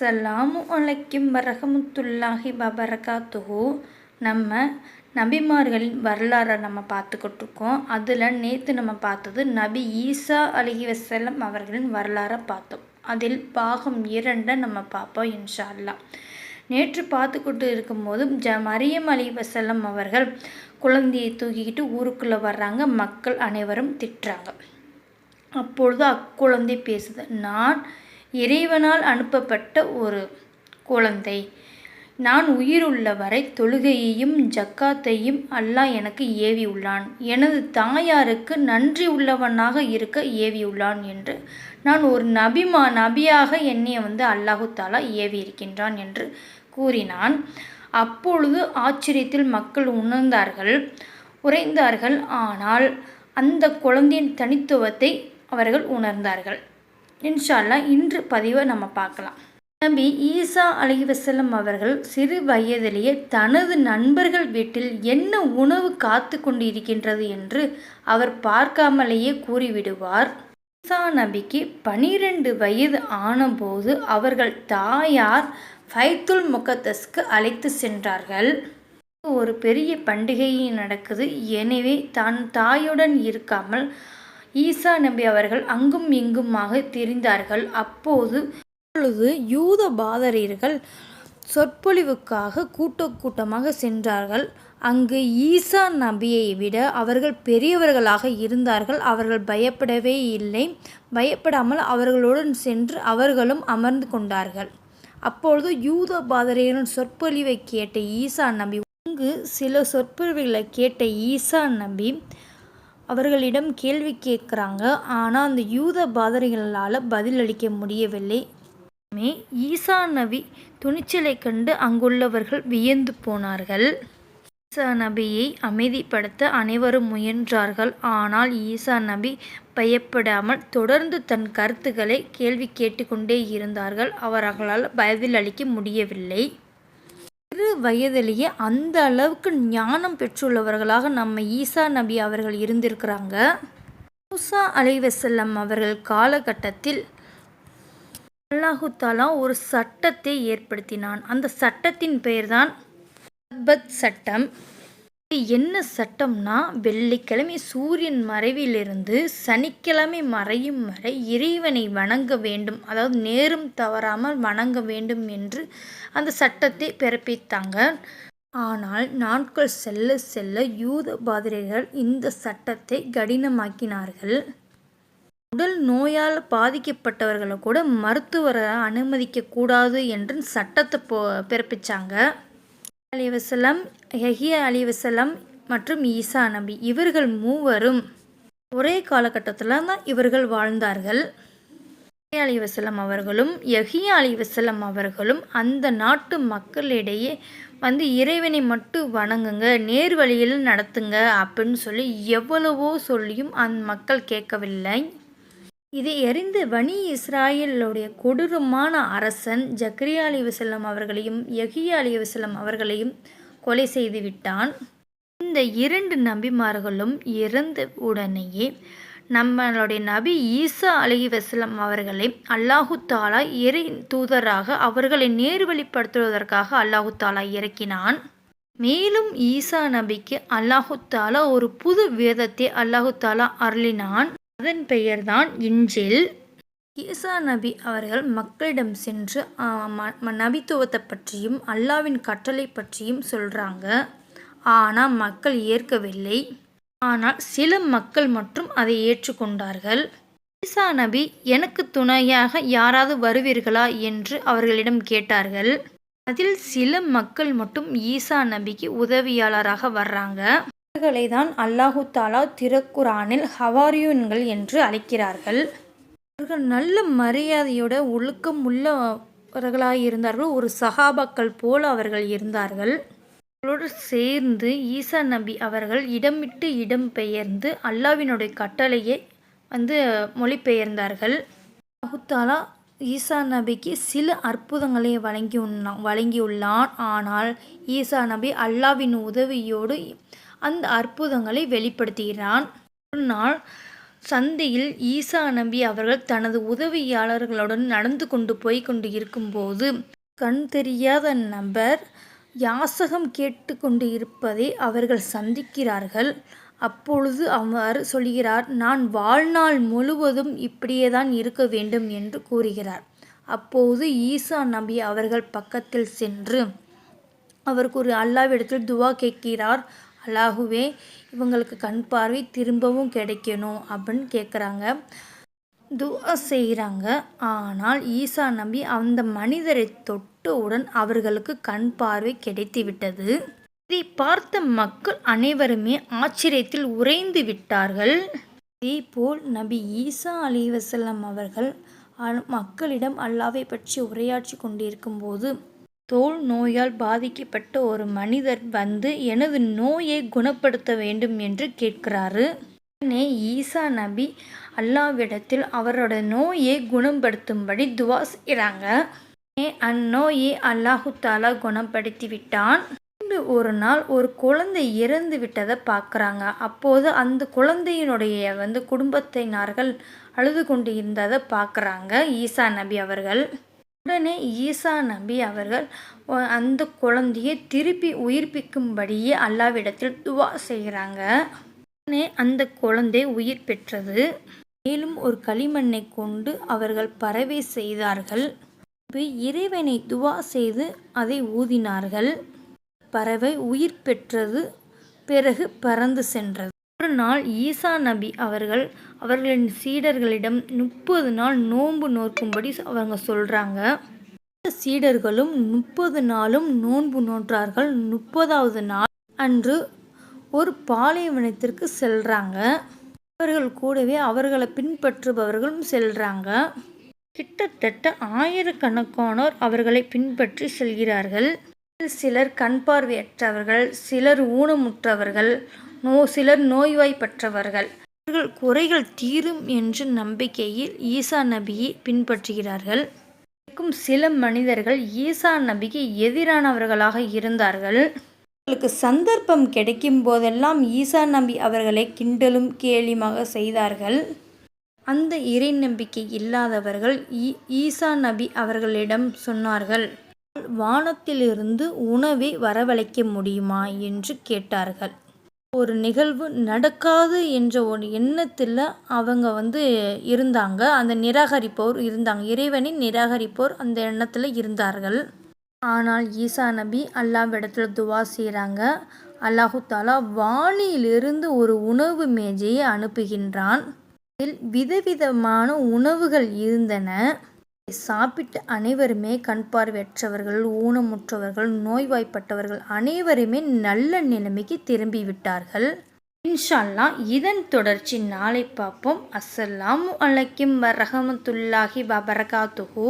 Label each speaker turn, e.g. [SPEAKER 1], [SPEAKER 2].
[SPEAKER 1] அஸ்ஸலாமு அலைக்கும் வரகமுத்துல்லாஹி பபரகாத்துஹு நம்ம நபிமார்களின் வரலாறை நம்ம பார்த்துக்கிட்டு இருக்கோம் அதில் நேற்று நம்ம பார்த்தது நபி ஈசா அலி வசலம் அவர்களின் வரலாறை பார்த்தோம். அதில் பாகம் இரண்டை நம்ம பார்ப்போம் இன்ஷா அல்லாஹ் நேற்று பார்த்துக்கிட்டு இருக்கும்போது ஜ மரியம் அலி வசலம் அவர்கள் குழந்தையை தூக்கிக்கிட்டு ஊருக்குள்ளே வர்றாங்க. மக்கள் அனைவரும் திட்டுறாங்க. அப்பொழுது அக்குழந்தை பேசுது நான் இறைவனால் அனுப்பப்பட்ட ஒரு குழந்தை. நான் உயிருள்ள வரை தொழுகையையும் ஜக்காத்தையும் அல்லாஹ் எனக்கு ஏவி உள்ளான் எனது தாயாருக்கு நன்றி உள்ளவனாக இருக்க ஏவி உள்ளான் என்று. நான் ஒரு நபிமா நபியாக என்னை வந்து அல்லாஹு தாலா ஏவி இருக்கின்றான் என்று கூறினான். அப்பொழுது ஆச்சரியத்தில் மக்கள் உணர்ந்தார்கள். உறைந்தார்கள். ஆனால் அந்த குழந்தையின் தனித்துவத்தை அவர்கள் உணர்ந்தார்கள். இன்ஷால்லா இன்று பதிவை நம்ம பார்க்கலாம். நபி ஈசா அலிவசல்லம் அவர்கள் சிறு வயதிலேயே தனது நண்பர்கள் வீட்டில் என்ன உணவு காத்து கொண்டு இருக்கின்றது என்று அவர் பார்க்காமலேயே கூறிவிடுவார். ஈசா நபிக்கு பனிரெண்டு வயது ஆனபோது அவர்கள் தாயார் ஃபைத்துல் முகத்தஸ்க்கு அழைத்து சென்றார்கள். ஒரு பெரிய பண்டிகை நடக்குது. எனவே தான் தாயுடன் இருக்காமல் ஈசா நபி அவர்கள் அங்கும் இங்குமாக திரிந்தார்கள். அப்போது அப்பொழுது யூத பாதரீர்கள் சொற்பொழிவுக்காக கூட்ட கூட்டமாக சென்றார்கள். அங்கு ஈசா நபியை விட அவர்கள் பெரியவர்களாக இருந்தார்கள். அவர்கள் பயப்படவே இல்லை. பயப்படாமல் அவர்களுடன் சென்று அவர்களும் அமர்ந்து கொண்டார்கள். அப்பொழுது யூத பாதரையின் சொற்பொழிவை கேட்ட ஈசா நபி அங்கு சில சொற்பொழிவுகளை கேட்ட ஈசா நபி அவர்களிடம் கேள்வி கேட்குறாங்க. ஆனால் அந்த யூத பாதரிகளால் பதிலளிக்க முடியவில்லை. ஈசா நபி துணிச்சலை கண்டு அங்குள்ளவர்கள் வியந்து போனார்கள். ஈசா நபியை அமைதிப்படுத்த அனைவரும் முயன்றார்கள். ஆனால் ஈசா நபி பயப்படாமல் தொடர்ந்து தன் கருத்துக்களை கேள்வி கேட்டுக்கொண்டே இருந்தார்கள். அவர்களால் பதிலளிக்க முடியவில்லை. சிறு வயதிலேயே அந்த அளவுக்கு ஞானம் பெற்றுள்ளவர்களாக நம்ம ஈசா நபி அவர்கள் இருந்திருக்கிறாங்க. மூசா அலைவசல்லம் அவர்கள் காலகட்டத்தில் அல்லாஹு தாலா ஒரு சட்டத்தை ஏற்படுத்தினான். அந்த சட்டத்தின் பெயர்தான் சட்டம். என்ன சட்டம்னா வெள்ளிக்கிழமை சூரியன் மறைவிலிருந்து சனிக்கிழமை மறையும் வரை இறைவனை வணங்க வேண்டும். அதாவது நேரும் தவறாமல் வணங்க வேண்டும் என்று அந்த சட்டத்தை பிறப்பித்தாங்க. ஆனால் நாட்கள் செல்ல செல்ல யூத பாதிரிகள் இந்த சட்டத்தை கடினமாக்கினார்கள். உடல் நோயால் பாதிக்கப்பட்டவர்களை கூட மருத்துவரை அனுமதிக்க கூடாது என்று சட்டத்தை அலி வசலம் அலிவசலம் அலி வசலம் மற்றும் ஈசா நபி. இவர்கள் மூவரும் ஒரே காலகட்டத்தில் தான் இவர்கள் வாழ்ந்தார்கள். அலி வசலம் அவர்களும் யஹியா அலி வசலம் அவர்களும் அந்த நாட்டு மக்களிடையே வந்து இறைவனை மட்டும் வணங்குங்க நேர் வழியில் நடத்துங்க அப்படின்னு சொல்லி எவ்வளவோ சொல்லியும் அந்த மக்கள் கேட்கவில்லை. இதை அறிந்து வனி இஸ்ராயலுடைய கொடூரமான அரசன் ஜக்ரியா அலி வசல்லம் அவர்களையும் யஹியா அலி வசல்லம் அவர்களையும் கொலை செய்து விட்டான். இந்த இரண்டு நபிமார்களும் இறந்த உடனேயே நம்மளுடைய நபி ஈசா அலி வசலம் அவர்களை அல்லாஹு தாலா இறை தூதராக அவர்களை நேர்வழிப்படுத்துவதற்காக அல்லாஹு தாலா இறக்கினான். மேலும் ஈசா நபிக்கு அல்லாஹு தாலா ஒரு புது வேதத்தை அல்லாஹு தாலா அருளினான். அதன் பெயர்தான் இஞ்சில். ஈசா நபி அவர்கள் மக்களிடம் சென்று நபித்துவத்தை பற்றியும் அல்லாவின் கட்டளை பற்றியும் சொல்கிறாங்க ஆனால் மக்கள் ஏற்கவில்லை. ஆனால் சில மக்கள் மட்டும் அதை ஏற்றுக்கொண்டார்கள். ஈசா நபி எனக்கு துணையாக யாராவது வருவீர்களா? என்று அவர்களிடம் கேட்டார்கள். அதில் சில மக்கள் மட்டும் ஈசா நபிக்கு உதவியாளராக வர்றாங்க. அவர்களை தான் அல்லாஹு தாலா திருக்குரானில் ஹவாரியூன்கள் என்று அழைக்கிறார்கள். அவர்கள் நல்ல மரியாதையோட ஒழுக்கம் உள்ளவர்களாக இருந்தார்கள் ஒரு சகாபாக்கள் போல அவர்கள் இருந்தார்கள். அவர்களோடு சேர்ந்து ஈசா நபி அவர்கள் இடமிட்டு இடம் பெயர்ந்து அல்லாவினுடைய கட்டளையை வந்து மொழிபெயர்ந்தார்கள். அல்லாஹுத்தாலா ஈசா நபிக்கு சில அற்புதங்களை வழங்கி வழங்கியுள்ளான். ஆனால் ஈசா நபி அல்லாவின் உதவியோடு அந்த அற்புதங்களை வெளிப்படுத்துகிறான். ஒரு நாள் சந்தையில் ஈசா நம்பி அவர்கள் தனது உதவியாளர்களுடன் நடந்து கொண்டு போய் கொண்டு இருக்கும்போது கண் தெரியாத நபர் யாசகம் கேட்டு கொண்டு இருப்பதை அவர்கள் சந்திக்கிறார்கள். அப்பொழுது அவர் சொல்கிறார் நான் வாழ்நாள் முழுவதும் இப்படியே தான் இருக்க வேண்டும் என்று கூறுகிறார். அப்போது ஈசா நபி அவர்கள் பக்கத்தில் சென்று அவருக்கு ஒரு அல்லாவிடத்தில் துவா கேட்கிறார் அல்லாஹுவே இவங்களுக்கு கண் பார்வை திரும்பவும் கிடைக்கணும் அப்படின்னு கேட்குறாங்க துவா செய்கிறாங்க ஆனால் ஈசா நம்பி அந்த மனிதரை தொட்டவுடன் அவர்களுக்கு கண் பார்வை கிடைத்து விட்டது. இதை பார்த்த மக்கள் அனைவருமே ஆச்சரியத்தில் உறைந்து விட்டார்கள். இதேபோல் நபி ஈசா அலி வசல்லம் அவர்கள் மக்களிடம் அல்லாவை பற்றி உரையாற்றி கொண்டிருக்கும் போது தோல் நோயால் பாதிக்கப்பட்ட ஒரு மனிதர் வந்து எனது நோயை குணப்படுத்த வேண்டும் என்று கேட்கிறாரு. உடனே ஈசா நபி அல்லாவிடத்தில் அவரோட நோயை குணப்படுத்தும்படி துவா செய்கிறாங்க அந்நோயை அல்லாஹு தாலா குணப்படுத்தி விட்டான். ஒரு நாள் ஒரு குழந்தை இறந்து விட்டதை பார்க்குறாங்க. அப்போது அந்த குழந்தையினுடைய வந்து குடும்பத்தினார்கள் அழுது கொண்டு இருந்ததை பார்க்குறாங்க ஈசா நபி அவர்கள். உடனே ஈசா நபி அவர்கள் அந்த குழந்தையை திருப்பி உயிர்ப்பிக்கும்படியே அல்லாவிடத்தில் துவா செய்கிறாங்க. உடனே அந்த குழந்தை உயிர் பெற்றது. மேலும் ஒரு களிமண்ணை கொண்டு அவர்கள் பறவை செய்தார்கள். இறைவனை துவா செய்து அதை ஊதினார்கள். பறவை உயிர் பெற்றது பிறகு பறந்து சென்றது. ஒரு நாள் ஈசா நபி அவர்கள் அவர்களின் சீடர்களிடம் முப்பது நாள் நோன்பு நோக்கும்படி அவங்க சொல்கிறாங்க சீடர்களும் முப்பது நாளும் நோன்பு நோன்றார்கள். முப்பதாவது நாள் அன்று ஒரு பாலைவனத்திற்கு செல்கிறாங்க அவர்கள் கூடவே அவர்களை பின்பற்றுபவர்களும் செல்கிறாங்க கிட்டத்தட்ட ஆயிரக்கணக்கானோர் அவர்களை பின்பற்றி செல்கிறார்கள். சிலர் கண் பார்வையற்றவர்கள் சிலர் ஊனமுற்றவர்கள் நோ சிலர் நோய்வாய்ப்பற்றவர்கள் அவர்கள் குறைகள் தீரும் என்ற நம்பிக்கையில் ஈசா நபியை பின்பற்றுகிறார்கள். சில மனிதர்கள் ஈசா நபிக்கு எதிரானவர்களாக இருந்தார்கள். அவர்களுக்கு சந்தர்ப்பம் கிடைக்கும் போதெல்லாம் ஈசா நபி அவர்களை கிண்டலும் கேலியுமாக செய்தார்கள். அந்த இறை நம்பிக்கை இல்லாதவர்கள் ஈசா நபி அவர்களிடம் சொன்னார்கள் வானத்திலிருந்து உணவை வரவழைக்க முடியுமா? என்று கேட்டார்கள். ஒரு நிகழ்வு நடக்காது என்ற ஒரு எண்ணத்தில் அவங்க வந்து இருந்தாங்க. அந்த நிராகரிப்போர் இருந்தாங்க. இறைவனின் நிராகரிப்போர் அந்த எண்ணத்தில் இருந்தார்கள். ஆனால் ஈசா நபி அல்லாவிடத்தில் துவா செய்கிறாங்க அல்லாஹு தாலா வானியிலிருந்து ஒரு உணவு மேஜையை அனுப்புகின்றான். இதில் விதவிதமான உணவுகள் இருந்தன. சாப்பிட்டு அனைவருமே கண் பார்வையற்றவர்கள் ஊனமுற்றவர்கள் நோய்வாய்ப்பட்டவர்கள் அனைவருமே நல்ல நிலைமைக்கு திரும்பி விட்டார்கள் இன்ஷால்லா இதன் தொடர்ச்சி நாளை பார்ப்போம். அஸ்ஸலாம் அலைக்கும் வரஹமத்துல்லாஹி வபரகாத்துஹூ.